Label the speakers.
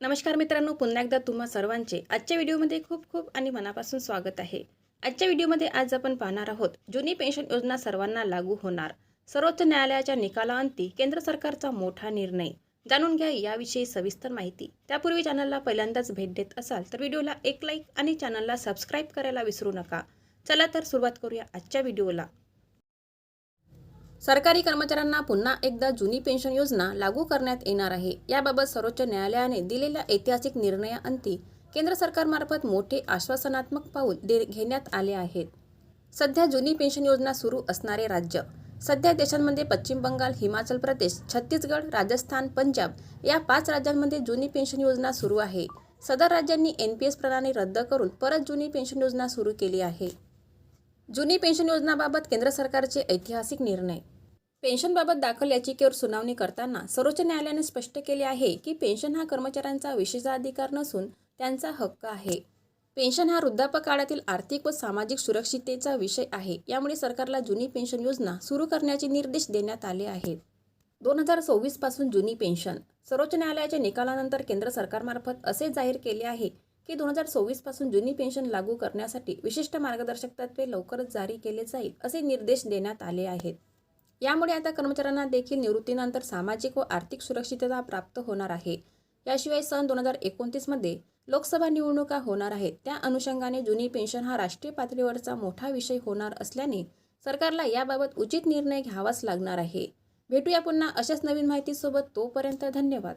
Speaker 1: नमस्कार मित्रांनो पुन्हा एकदा तुम्हा सर्वांचे आजच्या व्हिडिओमध्ये खूप खूप आणि मनापासून स्वागत आहे. आजच्या व्हिडिओमध्ये आज आपण पाहणार आहोत जुनी पेन्शन योजना सर्वांना लागू होणार. सर्वोच्च न्यायालयाच्या निकालाअंती केंद्र सरकारचा मोठा निर्णय. जाणून घ्या याविषयी सविस्तर माहिती. त्यापूर्वी चॅनलला पहिल्यांदाच भेट देत असाल तर व्हिडिओला एक लाईक आणि चॅनलला सबस्क्राईब करायला विसरू नका. चला तर सुरुवात करूया आजच्या व्हिडिओला. सरकारी कर्मचाऱ्यांना पुन्हा एकदा जुनी पेन्शन योजना लागू करण्यात येणार आहे. याबाबत सर्वोच्च न्यायालयाने दिलेल्या ऐतिहासिक निर्णयाअंती केंद्र सरकारमार्फत मोठे आश्वासनात्मक पाऊल दे घेण्यात आले आहेत. सध्या जुनी पेन्शन योजना सुरू असणारे राज्य सध्या देशांमध्ये पश्चिम बंगाल हिमाचल प्रदेश छत्तीसगड राजस्थान पंजाब या पाच राज्यांमध्ये जुनी पेन्शन योजना सुरू आहे. सदर राज्यांनी एन पी एस प्रणाली रद्द करून परत जुनी पेन्शन योजना सुरू केली आहे. जुनी पेन्शन योजनाबाबत केंद्र सरकारचे ऐतिहासिक निर्णय पेन्शनबाबत दाखल याचिकेवर सुनावणी करताना सर्वोच्च न्यायालयाने स्पष्ट केले आहे की पेन्शन हा कर्मचाऱ्यांचा विशेषाधिकार नसून त्यांचा हक्क आहे. पेन्शन हा वृद्धापकाळातील आर्थिक व सामाजिक सुरक्षिततेचा विषय आहे. यामुळे सरकारला जुनी पेन्शन योजना सुरू करण्याचे निर्देश देण्यात आले आहेत. दोन हजार सव्वीसपासून जुनी पेन्शन. सर्वोच्च न्यायालयाच्या निकालानंतर केंद्र सरकारमार्फत असे जाहीर केले आहे की दोन हजार सव्वीसपासून जुनी पेन्शन लागू करण्यासाठी विशिष्ट मार्गदर्शक तत्वे लवकरच जारी केले जाईल असे निर्देश देण्यात आले आहेत. यामुळे आता कर्मचाऱ्यांना देखील निवृत्तीनंतर सामाजिक व आर्थिक सुरक्षितता प्राप्त होणार आहे. याशिवाय सन दोन हजार एकोणतीसमध्ये लोकसभा निवडणुका होणार आहेत. त्या अनुषंगाने जुनी पेन्शन हा राष्ट्रीय पातळीवरचा मोठा विषय होणार असल्याने सरकारला याबाबत उचित निर्णय घ्यावाच लागणार आहे. भेटूया पुन्हा अशाच नवीन माहितीसोबत तोपर्यंत धन्यवाद.